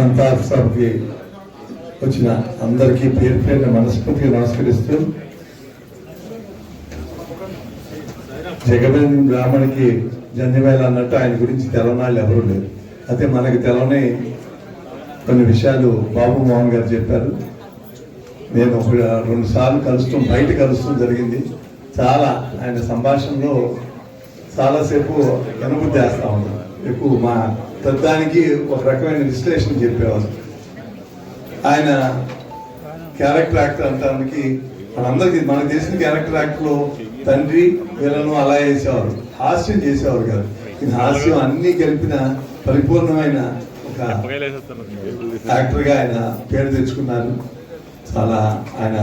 సంతాప్ సభకి వచ్చిన అందరికీ పేరు పేరున మనస్ఫూర్తిగా నమస్కరిస్తూ జగన్ బ్రాహ్మణికి జంధ్యమేళ అన్నట్టు ఆయన గురించి తెలవనాళ్ళు ఎవరూ లేరు. అయితే మనకి తెలవని కొన్ని విషయాలు బాబు మోహన్ గారు చెప్పారు. నేను ఒక రెండు సార్లు కలుస్తూ బయట కలుస్తూ జరిగింది. చాలా ఆయన సంభాషణలో చాలాసేపు అనుభూతి చేస్తా ఉన్నాను ఎక్కువ మా దానికి ఒక రకమైన విశ్లేషణ చెప్పేవారు. ఆయన క్యారెక్టర్ యాక్టర్ అంటానికి మనందరికి మనకు తెలిసిన క్యారెక్టర్ యాక్టర్లో తండ్రి వీళ్ళను అలా చేసేవారు హాస్యం చేసేవారు కాదు. ఇది హాస్యం అన్నీ కలిపిన పరిపూర్ణమైన ఒక యాక్టర్గా ఆయన పేరు తెచ్చుకున్నారు. చాలా ఆయన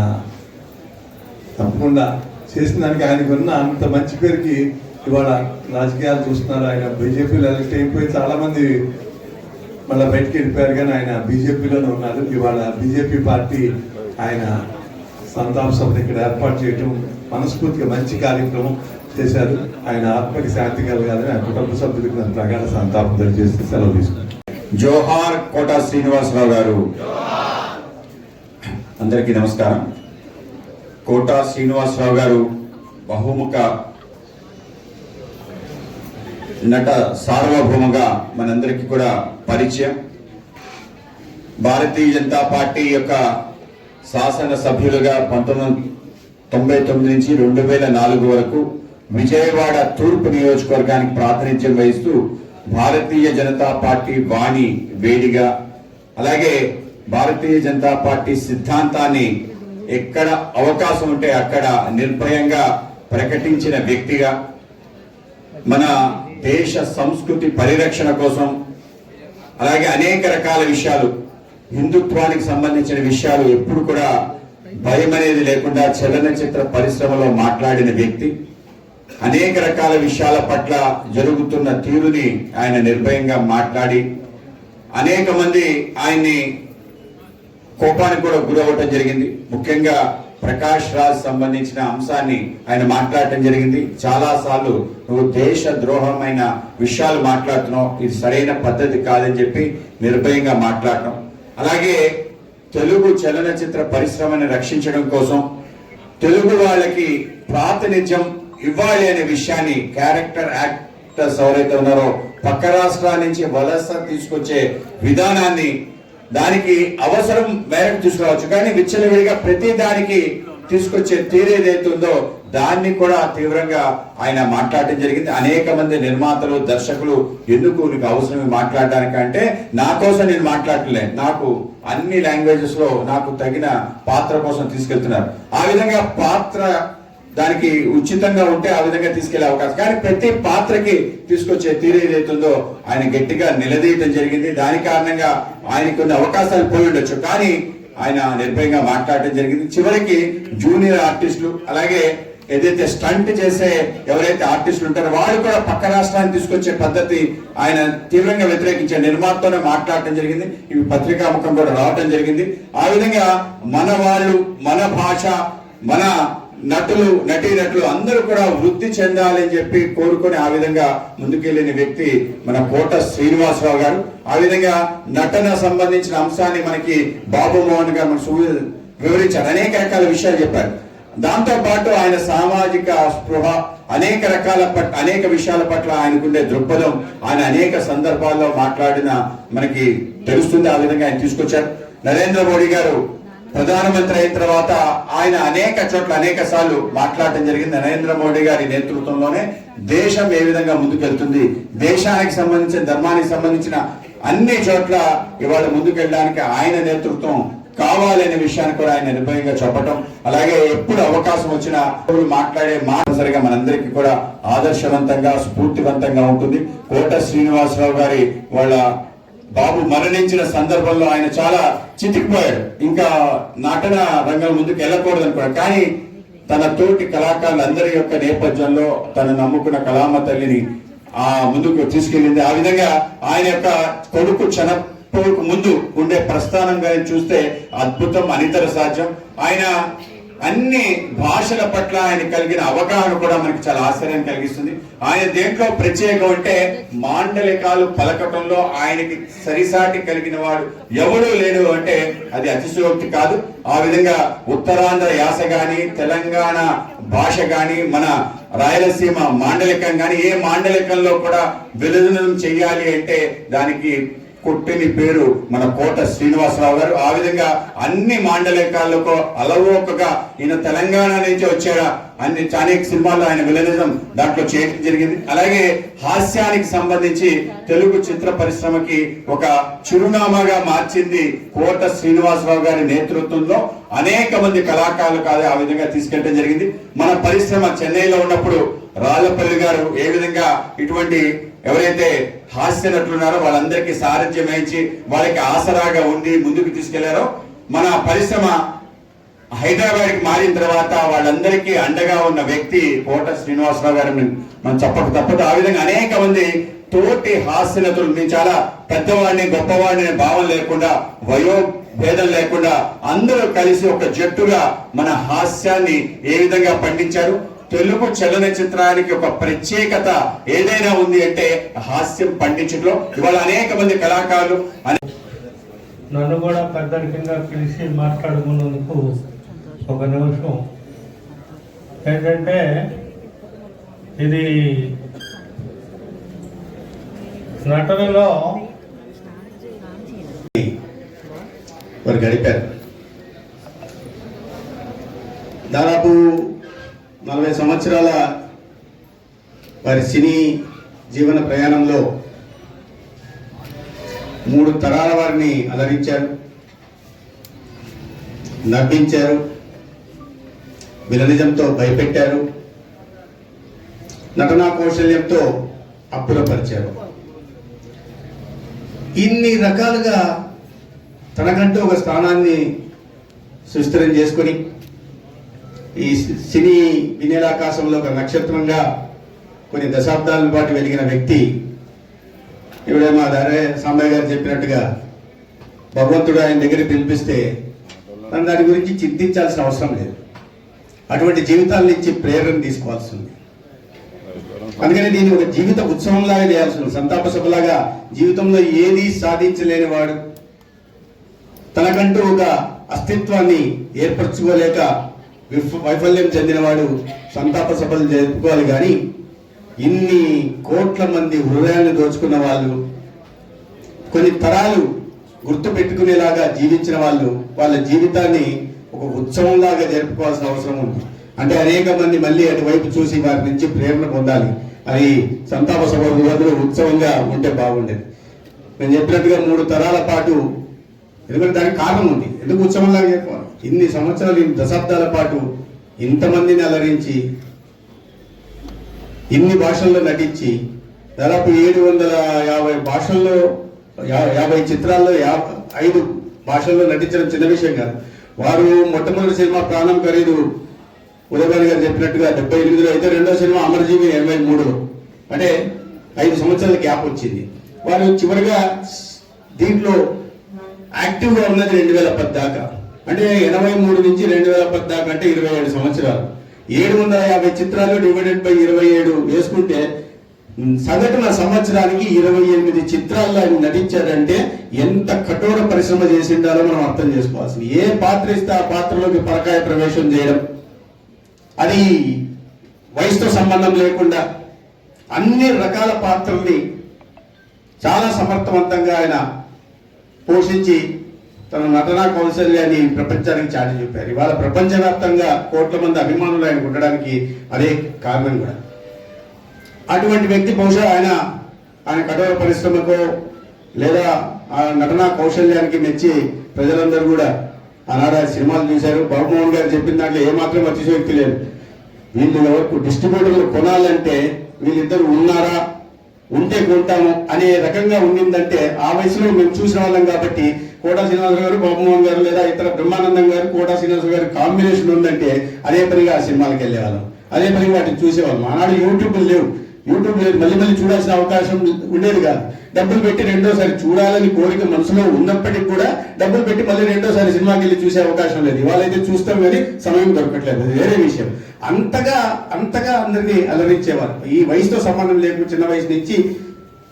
తప్పకుండా చేసిన దానికి ఆయనకున్న అంత మంచి పేరుకి ఇవాళ రాజకీయాలు చూస్తున్నారు ఆయన. బీజేపీలో ఎలక్ట్ అయిపోయి చాలా మంది మళ్ళీ బయటికి వెళ్ళిపోయారు కానీ ఆయన బీజేపీలోనే ఉన్నారు. ఇవాళ బీజేపీ పార్టీ ఆయన సంతాప సభను ఇక్కడ ఏర్పాటు చేయటం మనస్ఫూర్తిగా మంచి కార్యక్రమం చేశారు. ఆయన ఆత్మకి శాంతి కలగాలని ఆయన కుటుంబ సభ్యులకు నేను ప్రగాఢ సంతాపం తెలియజేసి సెలవు తీసుకున్నారు జోహార్ కోట శ్రీనివాసరావు గారు. అందరికీ నమస్కారం. కోట శ్రీనివాసరావు గారు బహుముఖ నట సార్వభౌమగా మనందరికీ కూడా పరిచయం. భారతీయ జనతా పార్టీ యొక్క శాసన సభ్యులుగా పంతొమ్మిది తొంభై తొమ్మిది నుంచి రెండు వేల నాలుగు వరకు విజయవాడ తూర్పు నియోజకవర్గానికి ప్రాతినిధ్యం వహిస్తూ భారతీయ జనతా పార్టీ వాణి వేడిగా అలాగే భారతీయ జనతా పార్టీ సిద్ధాంతాన్ని ఎక్కడ అవకాశం ఉంటే అక్కడ నిర్భయంగా ప్రకటించిన వ్యక్తిగా మన దేశ సంస్కృతి పరిరక్షణ కోసం అలాగే అనేక రకాల విషయాలు హిందుత్వానికి సంబంధించిన విషయాలు ఎప్పుడు కూడా భయం అనేది లేకుండా చలనచిత్ర పరిశ్రమలో మాట్లాడిన వ్యక్తి. అనేక రకాల విషయాల పట్ల జరుగుతున్న తీరుని ఆయన నిర్భయంగా మాట్లాడి అనేక మంది ఆయన్ని కోపానికి కూడా గురవ్వటం జరిగింది. ముఖ్యంగా ప్రకాష్ రాజ్ సంబంధించిన అంశాన్ని ఆయన మాట్లాడటం జరిగింది. చాలా సార్లు నువ్వు దేశ ద్రోహమైన విషయాలు మాట్లాడుతున్నావు. ఇది సరైన పద్ధతి కాదని చెప్పి నిర్భయంగా మాట్లాడటం. అలాగే తెలుగు చలనచిత్ర పరిశ్రమని రక్షించడం కోసం తెలుగు వాళ్ళకి ప్రాతినిధ్యం ఇవ్వాలి అనే విషయాన్ని క్యారెక్టర్ యాక్టర్స్ ఎవరైతే ఉన్నారో పక్క రాష్ట్రాల నుంచి వలస తీసుకొచ్చే విధానాన్ని దానికి అవసరం మేరకు తీసుకురావచ్చు కానీ విచ్చలవిడిగా ప్రతి దానికి తీసుకొచ్చే తీరేదైతుందో దాన్ని కూడా తీవ్రంగా ఆయన మాట్లాడటం జరిగింది. అనేక మంది నిర్మాతలు దర్శకులు ఎందుకు నీకు అవసరం మాట్లాడడానికి అంటే నా కోసం నేను మాట్లాడలే నాకు అన్ని లాంగ్వేజెస్లో నాకు తగిన పాత్ర కోసం తీసుకెళ్తున్నారు. ఆ విధంగా పాత్ర దానికి ఉచితంగా ఉంటే ఆ విధంగా తీసుకెళ్ళే అవకాశం. కానీ ప్రతి పాత్రకి తీసుకొచ్చే తీరు ఏదైతుందో ఆయన గట్టిగా నిలదీయటం జరిగింది. దాని కారణంగా ఆయనకు కొన్ని అవకాశాలు పోయి ఉండొచ్చు. కానీ ఆయన నిర్భయంగా మాట్లాడటం జరిగింది. చివరికి జూనియర్ ఆర్టిస్టులు అలాగే ఏదైతే స్టంట్ చేసే ఎవరైతే ఆర్టిస్టులు ఉంటారో వాళ్ళు కూడా పక్క రాష్ట్రాన్ని తీసుకొచ్చే పద్ధతి ఆయన తీవ్రంగా వ్యతిరేకించే నిర్మాతతోనే మాట్లాడటం జరిగింది. ఇవి పత్రికా ముఖం కూడా రావటం జరిగింది. ఆ విధంగా మన వాళ్ళు మన భాష మన నటులు నటీనటులు అందరూ కూడా వృద్ధి చెందాలని చెప్పి కోరుకొని ఆ విధంగా ముందుకెళ్ళిన వ్యక్తి మన కోట శ్రీనివాసరావు గారు. ఆ విధంగా నటన సంబంధించిన అంశాన్ని మనకి బాబు మోహన్ గారు మన వివరించారు. అనేక రకాల విషయాలు చెప్పారు. దాంతో పాటు ఆయన సామాజిక స్పృహ అనేక రకాల పట్ల అనేక విషయాల పట్ల ఆయనకుండే దృక్పథం ఆయన అనేక సందర్భాల్లో మాట్లాడిన మనకి తెలుస్తుంది. ఆ విధంగా ఆయన తీసుకొచ్చారు. నరేంద్ర మోడీ గారు ప్రధానమంత్రి అయిన తర్వాత ఆయన అనేక చోట్ల అనేక సార్లు మాట్లాడటం జరిగింది. నరేంద్ర మోడీ గారి నేతృత్వంలోనే దేశం ఏ విధంగా ముందుకెళ్తుంది దేశానికి సంబంధించిన ధర్మానికి సంబంధించిన అన్ని చోట్ల ఇవాళ ముందుకెళ్ళడానికి ఆయన నేతృత్వం కావాలనే విషయాన్ని కూడా ఆయన నిర్భయంగా చెప్పటం అలాగే ఎప్పుడు అవకాశం వచ్చినా మాట్లాడే మాట సరిగా మనందరికీ కూడా ఆదర్శవంతంగా స్ఫూర్తివంతంగా ఉంటుంది. కోట శ్రీనివాసరావు గారి వాళ్ళ బాబు మరణించిన సందర్భంలో ఆయన చాలా చితికిపోయాడు. ఇంకా నటన రంగం ముందుకు వెళ్ళకూడదు అనుకున్నాడు కానీ తన తోటి కళాకారులందరి యొక్క నేపథ్యంలో తను నమ్ముకున్న కళామ తల్లిని ఆ ముందుకు తీసుకెళ్ళింది. ఆ విధంగా ఆయన యొక్క కొడుకు చనిపోక ముందు ఉండే ప్రస్థానం కానీ చూస్తే అద్భుతం అనితర సాధ్యం. ఆయన అన్ని భాషల పట్ల ఆయన కలిగిన అవగాహన కూడా మనకి చాలా ఆశ్చర్యం కలిగిస్తుంది. ఆయన దేంట్లో ప్రత్యేకం అంటే మాండలికాలు పలకటంలో ఆయనకి సరిసాటి కలిగిన వాడు ఎవడూ లేడు అంటే అది అతిశయోక్తి కాదు. ఆ విధంగా ఉత్తరాంధ్ర యాస గాని తెలంగాణ భాష గాని మన రాయలసీమ మాండలికం గాని ఏ మాండలికంలో కూడా విలీనం చెయ్యాలి అంటే దానికి కొట్టిని పేరు మన కోట శ్రీనివాసరావు గారు. ఆ విధంగా అన్ని మాండలికాలకు అలవోకగా ఈయన తెలంగాణ నుంచి వచ్చాడా అన్ని అనేక సినిమాల్లో ఆయన విలనిజం దాంట్లో చేయడం జరిగింది. అలాగే హాస్యానికి సంబంధించి తెలుగు చిత్ర పరిశ్రమకి ఒక చిరునామాగా మార్చింది కోట శ్రీనివాసరావు గారి నేతృత్వంలో అనేక మంది కళాకారులు కాదు ఆ విధంగా తీసుకెళ్ళడం జరిగింది. మన పరిశ్రమ చెన్నైలో ఉన్నప్పుడు రాళ్ళపల్లి గారు ఏ విధంగా ఇటువంటి ఎవరైతే హాస్య నటులున్నారో వాళ్ళందరికీ సారథ్యం వహించి వాళ్ళకి ఆసరాగా ఉండి ముందుకు తీసుకెళ్ళారో మన పరిశ్రమ హైదరాబాద్కి మారిన తర్వాత వాళ్ళందరికీ అండగా ఉన్న వ్యక్తి కోట శ్రీనివాసరావు గారిని మనం చెప్పక తప్పదు. ఆ విధంగా అనేక మంది తోటి హాస్యనతులు మేము చాలా పెద్దవాడిని గొప్పవాడిని అనే భావం లేకుండా వయో భేదం లేకుండా అందరూ కలిసి ఒక జట్టుగా మన హాస్యాన్ని ఏ విధంగా పండించారు? తెలుగు చలనచిత్రానికి ఒక ప్రత్యేకత ఏదైనా ఉంది అంటే హాస్యం పండించడంలో. ఇవాళ అనేక మంది కళాకారులు నన్ను కూడా పెద్దరికంగా పిలిచి మాట్లాడుకున్నందుకు ఒక నిమిషం. ఏంటంటే ఇది నటనలో గడిపారు. దాదాపు నలభై సంవత్సరాల వారి సినీ జీవన ప్రయాణంలో మూడు తరాల వారిని అలరించారు నవ్వించారు విలనిజంతో భయపెట్టారు నటనా కౌశల్యంతో అప్పులపరిచారు. ఇన్ని రకాలుగా తనకంటూ ఒక స్థానాన్ని సుస్థిరం చేసుకొని ఈ సినీ వినేలాకాశంలో ఒక నక్షత్రంగా కొన్ని దశాబ్దాల పాటు వెలిగిన వ్యక్తి. ఇవిడే మా దారే సాంబయ్య గారు చెప్పినట్టుగా భగవంతుడు ఆయన దగ్గరికి పిలిపిస్తే తను దాని గురించి చింతించాల్సిన అవసరం లేదు. అటువంటి జీవితాల నుంచి ప్రేరణ తీసుకోవాల్సింది అందుకని దీన్ని ఒక జీవిత ఉత్సవంలాగా చేయాల్సింది సంతాప సభలాగా జీవితంలో ఏది సాధించలేని వాడు తనకంటూ ఒక అస్తిత్వాన్ని ఏర్పరచుకోలేక వైఫల్యం చెందినవాడు సంతాప సభలు జరుపుకోవాలి కానీ ఇన్ని కోట్ల మంది హృదయాన్ని దోచుకున్న వాళ్ళు కొన్ని తరాలు గుర్తు పెట్టుకునేలాగా జీవించిన వాళ్ళు వాళ్ళ జీవితాన్ని ఒక ఉత్సవంలాగా జరుపుకోవాల్సిన అవసరం ఉంది. అంటే అనేక మంది మళ్ళీ అటువైపు చూసి వారి నుంచి ప్రేరణ పొందాలి. అది సంతాప సభ రోజులు ఉత్సవంగా ఉంటే బాగుండేది. నేను చెప్పినట్టుగా మూడు తరాల పాటు ఎందుకంటే దానికి కారణం ఉంది. ఎందుకు ఉత్సవంలాగా చెప్పాలి ఇన్ని సంవత్సరాలు దశాబ్దాల పాటు ఇంతమందిని అలరించి ఇన్ని భాషల్లో నటించి దాదాపు ఏడు వందల యాభై భాషల్లో యాభై చిత్రాల్లో యా- ఐదు భాషల్లో నటించడం చిన్న విషయం కాదు. వారు మొట్టమొదటి సినిమా ప్రాణం ఖరీదు ఉదయభాను గారు చెప్పినట్టుగా డెబ్బై ఎనిమిదిలో అయితే రెండో సినిమా అమరజీవి ఎనభై మూడులో. అంటే ఐదు సంవత్సరాల గ్యాప్ వచ్చింది. వారు చివరిగా దీంట్లో యాక్టివ్గా ఉన్నది రెండు వేల పది దాకా అంటే ఎనభై మూడు నుంచి రెండు వేల పద్నాలుగు అంటే ఇరవై ఏడు సంవత్సరాలు. ఏడు వందల యాభై చిత్రాలు డివైడెడ్ బై ఇరవై ఏడు వేసుకుంటే సగటున సంవత్సరానికి ఇరవై ఎనిమిది చిత్రాల్లో ఆయన నటించాడంటే ఎంత కఠోర పరిశ్రమ చేసిండాలో మనం అర్థం చేసుకోవాల్సింది. ఏ పాత్ర ఇస్తే ఆ పాత్రలోకి పరకాయ ప్రవేశం చేయడం అది వయసుతో సంబంధం లేకుండా అన్ని రకాల పాత్రల్ని చాలా సమర్థవంతంగా ఆయన పోషించి తన నటనా కౌశల్యాన్ని ప్రపంచానికి చాటి చెప్పారు. ఇవాళ ప్రపంచవ్యాప్తంగా కోట్ల మంది అభిమానులు ఆయన ఉండడానికి అదే కారణం కూడా. అటువంటి వ్యక్తి బహుశా ఆయన ఆయన కఠోర పరిశ్రమకు లేదా ఆ నటనా కౌశల్యానికి మెచ్చి ప్రజలందరూ కూడా అనారా సినిమాలు చూశారు. బాబుమోహన్ గారు చెప్పిన దాంట్లో ఏమాత్రం అతిశయోక్తి లేదు. వీళ్ళు ఎవరికి డిస్ట్రిబ్యూటర్లు కొనాలంటే వీళ్ళిద్దరు ఉన్నారా ఉంటే కొంటాము అనే రకంగా ఉండిందంటే ఆ వయసులో మేము చూసిన వాళ్ళం కాబట్టి కోటా శ్రీనివాస గారు బాబుమోహన్ గారు లేదా ఇతర బ్రహ్మానందం గారు కోటా శ్రీనివాస గారు కాంబినేషన్ ఉందంటే అదే పనిగా ఆ సినిమాలకు వెళ్ళేవాళ్ళం. అదే పనిగా వాటిని చూసేవాళ్ళం. ఆనాడు యూట్యూబ్ లేవు. యూట్యూబ్ లేదు మళ్ళీ మళ్ళీ చూడాల్సిన అవకాశం ఉండేది కాదు. డబ్బులు పెట్టి రెండోసారి చూడాలని కోరిక మనసులో ఉన్నప్పటికీ కూడా డబ్బులు పెట్టి మళ్ళీ రెండోసారి సినిమాకి వెళ్ళి చూసే అవకాశం లేదు. ఇవాళ అయితే చూస్తాం కానీ సమయం దొరకట్లేదు. అది వేరే విషయం. అంతగా అంతగా అందరినీ అలరించేవారు. ఈ వయసుతో సంబంధం లేకుండా చిన్న వయసు నుంచి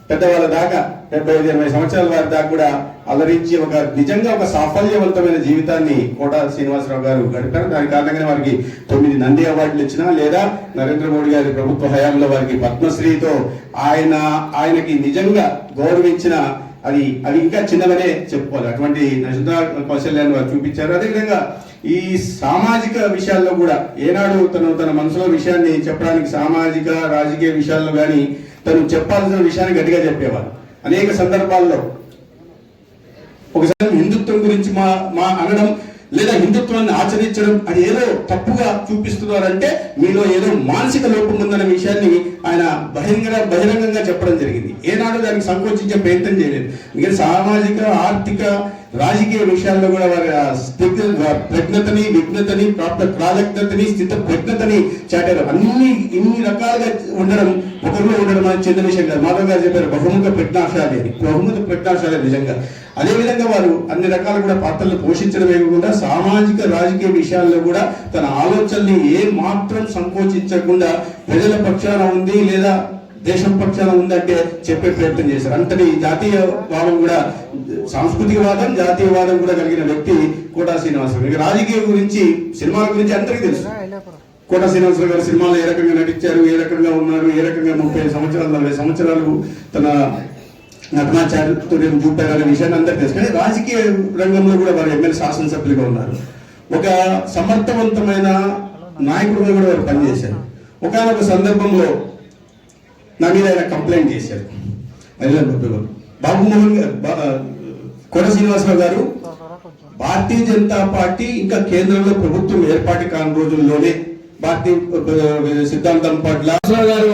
పెద్దవాళ్ళ దాకా డెబ్బై ఐదు ఎనభై సంవత్సరాల వారి దాకా కూడా అలరించి ఒక నిజంగా ఒక సాఫల్యవంతమైన జీవితాన్ని కోట శ్రీనివాసరావు గారు గడిపారు. దాని కారణంగానే వారికి తొమ్మిది నంది అవార్డులు ఇచ్చినా లేదా నరేంద్ర మోడీ గారి ప్రభుత్వ హయాంలో వారికి పద్మశ్రీతో ఆయన ఆయనకి నిజంగా గౌరవించిన అది అది ఇంకా చిన్నదనే చెప్పుకోవాలి. అటువంటి నజనా కౌశల్యాన్ని వారు చూపించారు. అదేవిధంగా ఈ సామాజిక విషయాల్లో కూడా ఏనాడు తను తన మనసులో విషయాన్ని చెప్పడానికి సామాజిక రాజకీయ విషయాల్లో కానీ తను చెప్పాల్సిన విషయాన్ని గట్టిగా చెప్పేవారు. అనేక సందర్భాల్లో. ఒకసారి హిందుత్వం గురించి మా మా అనడం లేదా హిందుత్వాన్ని ఆచరించడం అది ఏదో తప్పుగా చూపిస్తున్నారంటే మీలో ఏదో మానసిక లోపం ఉందన్న విషయాన్ని ఆయన బహిరంగ బహిరంగంగా చెప్పడం జరిగింది. ఏనాడు దానికి సంకోచించే ప్రయత్నం చేయలేదు. ఎందుకంటే సామాజిక ఆర్థిక రాజకీయ విషయాల్లో కూడా వారి ప్రజ్ఞతని విఘ్నతని ప్రాప్త ప్రాజక్తని స్థిత ప్రజ్ఞతని చాటారు. అన్ని ఇన్ని రకాలుగా ఉండడం ఒకరిలో ఉండడం అనేది చెందిన విషయం కాదు. మాధవ్ గారు చెప్పారు బహుముఖ ప్రజ్ఞాశాలి బహుముఖ ప్రజ్ఞాశాలి నిజంగా. అదేవిధంగా వారు అన్ని రకాల కూడా పాత్రలు పోషించడమే కాకుండా సామాజిక రాజకీయ విషయాల్లో కూడా తన ఆలోచనల్ని ఏ మాత్రం సంకోచించకుండా ప్రజల పక్షాన ఉంది లేదా దేశం పక్షాన ఉందంటే చెప్పే ప్రయత్నం చేశారు. అంతటి జాతీయ వాదం కూడా సాంస్కృతికవాదం జాతీయవాదం కూడా కలిగిన వ్యక్తి కోటా శ్రీనివాసరావు. ఇక రాజకీయం గురించి సినిమాల గురించి అందరికీ తెలుసు. కోటా శ్రీనివాసరావు గారు సినిమాలో ఏ రకంగా నటించారు ఏ రకంగా ఉన్నారు ఏ రకంగా ముప్పై సంవత్సరాలు నలభై సంవత్సరాలు తన నటనాచార్యం చూపారు అనే విషయాన్ని అందరికీ తెలుసు కానీ రాజకీయ రంగంలో కూడా వారు ఎమ్మెల్యే శాసనసభ్యులుగా ఉన్నారు. ఒక సమర్థవంతమైన నాయకుడిగా కూడా వారు పనిచేశారు. ఒకనొక సందర్భంలో నా మీద ఆయన కంప్లైంట్ చేశారు. మహిళా గుర్తులు బాబు గారు శ్రీనివాసరావు గారు భారతీయ జనతా పార్టీ ఇంకా కేంద్రంలో ప్రభుత్వం ఏర్పాటు కాని రోజుల్లోనే భారతీయ సిద్ధాంతం పట్ల గారు